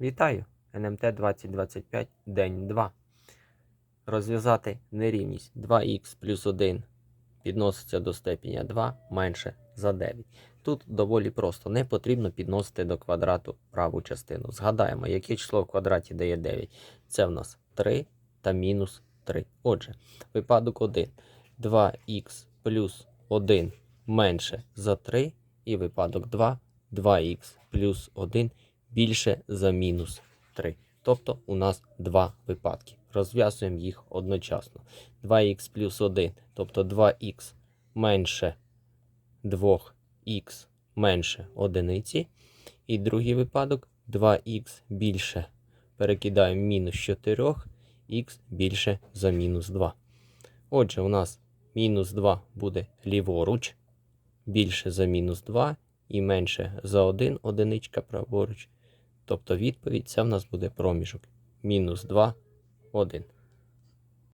Вітаю! НМТ 2025, день 2. Розв'язати нерівність 2х плюс 1 підноситься до степеня 2 менше за 9. Тут доволі просто. Не потрібно підносити до квадрату праву частину. Згадаємо, яке число в квадраті дає 9. Це в нас 3 та мінус 3. Отже, випадок 1. 2х плюс 1 менше за 3. І випадок 2. 2х плюс 1 більше за мінус 3. Тобто у нас два випадки. Розв'язуємо їх одночасно. 2х плюс 1, тобто 2х менше 2х менше одиниці. І другий випадок 2х більше. Перекидаємо мінус 4, х більше за мінус 2. Отже, у нас мінус 2 буде ліворуч, більше за мінус 2 і менше за 1 одиничка праворуч. Тобто відповідь це в нас буде проміжок. Мінус 2, 1.